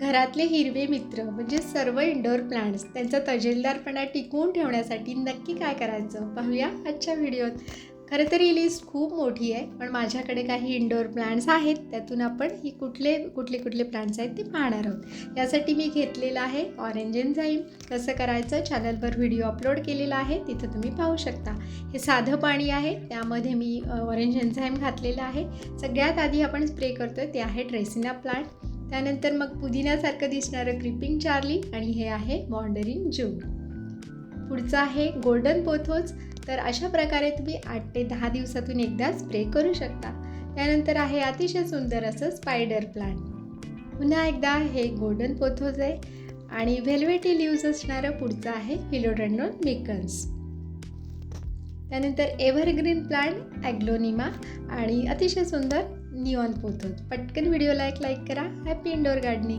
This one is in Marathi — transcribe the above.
घरातले हिरवे मित्र म्हणजे सर्व इंडोर प्लांट्स त्यांचा तजेलदारपणा टिकवून ठेवण्यासाठी नक्की काय करायचं? पाहूया आजच्या व्हिडिओत. खरं तर ही लिस्ट खूप मोठी आहे पण माझ्याकडे काही इंडोर प्लांट्स आहेत त्यातून आपण ही कुठले कुठले कुठले प्लांट्स आहेत ते पाहणार आहोत. यासाठी मी घेतलेलं आहे ऑरेंज एन्झाईम कसं करायचं? चॅनलवर व्हिडिओ अपलोड केलेला आहे तिथं तुम्ही पाहू शकता. हे साधं पाणी आहे त्यामध्ये मी ऑरेंज एन्झाईम घातलेलं आहे. सगळ्यात आधी आपण स्प्रे करतो आहे ते आहे ड्रेसिना प्लांट त्यानंतर मग पुदिन्यासारखं दिसणारं क्रिपिंग चार्ली आणि हे आहे मॉन्डरिन जून. पुढचं आहे गोल्डन पोथोज. तर अशा प्रकारे तुम्ही आठ ते दहा दिवसातून एकदा स्प्रे करू शकता. त्यानंतर आहे अतिशय सुंदर असं स्पायडर प्लांट. पुन्हा एकदा हे गोल्डन पोथोज आहे आणि व्हेल्वेटी लिव्ज असणारं पुढचं आहे फिलोडंडोन मिकन्स त्यानंतर एव्हरग्रीन प्लांट ॲग्लोनिमा आणि अतिशय सुंदर निऑन पोथोज पटकन व्हिडिओला एक लाईक करा. Happy indoor gardening